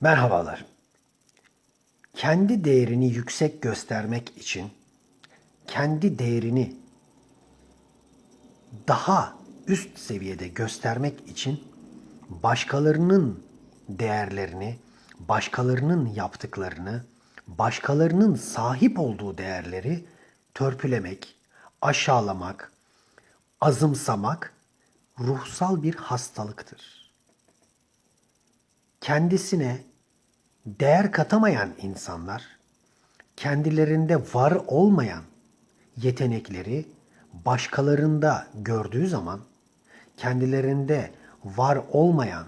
Merhabalar. Kendi değerini yüksek göstermek için kendi değerini daha üst seviyede göstermek için başkalarının değerlerini, başkalarının yaptıklarını, başkalarının sahip olduğu değerleri törpülemek, aşağılamak, azımsamak ruhsal bir hastalıktır kendisine değer katamayan insanlar kendilerinde var olmayan yetenekleri başkalarında gördüğü zaman kendilerinde var olmayan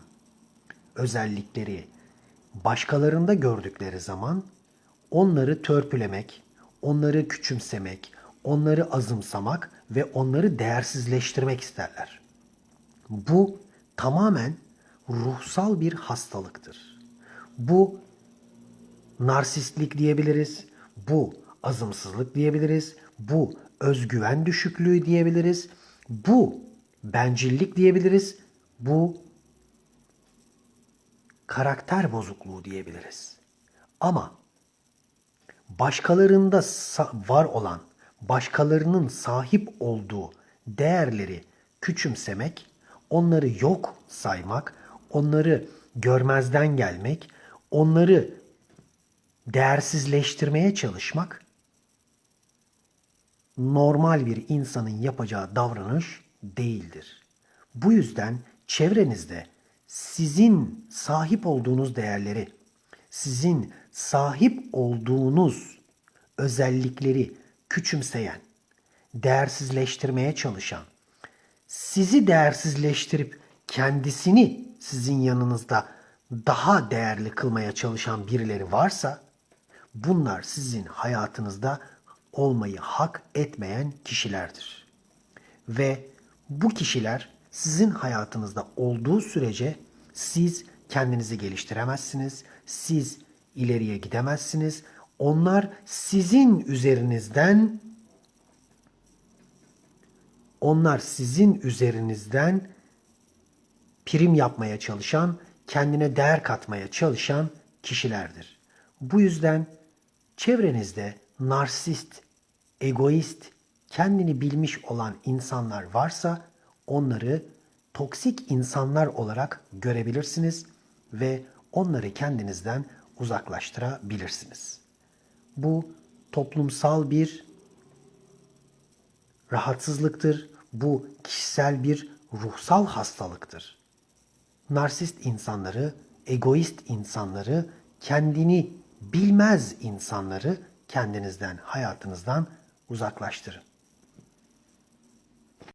özellikleri başkalarında gördükleri zaman onları törpülemek, onları küçümsemek, onları azımsamak ve onları değersizleştirmek isterler. Bu tamamen ruhsal bir hastalıktır. Bu narsistlik diyebiliriz, bu azımsızlık diyebiliriz, bu özgüven düşüklüğü diyebiliriz, bu bencillik diyebiliriz, bu karakter bozukluğu diyebiliriz. Ama başkalarında var olan, başkalarının sahip olduğu değerleri küçümsemek, onları yok saymak, onları görmezden gelmek, onları değersizleştirmeye çalışmak normal bir insanın yapacağı davranış değildir. Bu yüzden çevrenizde sizin sahip olduğunuz değerleri, sizin sahip olduğunuz özellikleri küçümseyen, değersizleştirmeye çalışan, sizi değersizleştirip kendisini sizin yanınızda daha değerli kılmaya çalışan birileri varsa bunlar sizin hayatınızda olmayı hak etmeyen kişilerdir. Ve bu kişiler sizin hayatınızda olduğu sürece siz kendinizi geliştiremezsiniz. Siz ileriye gidemezsiniz. Onlar sizin üzerinizden onlar sizin üzerinizden prim yapmaya çalışan, kendine değer katmaya çalışan kişilerdir. Bu yüzden çevrenizde narsist, egoist, kendini bilmiş olan insanlar varsa onları toksik insanlar olarak görebilirsiniz ve onları kendinizden uzaklaştırabilirsiniz. Bu toplumsal bir rahatsızlıktır. Bu kişisel bir ruhsal hastalıktır. Narsist insanları, egoist insanları, kendini bilmez insanları kendinizden, hayatınızdan uzaklaştırın.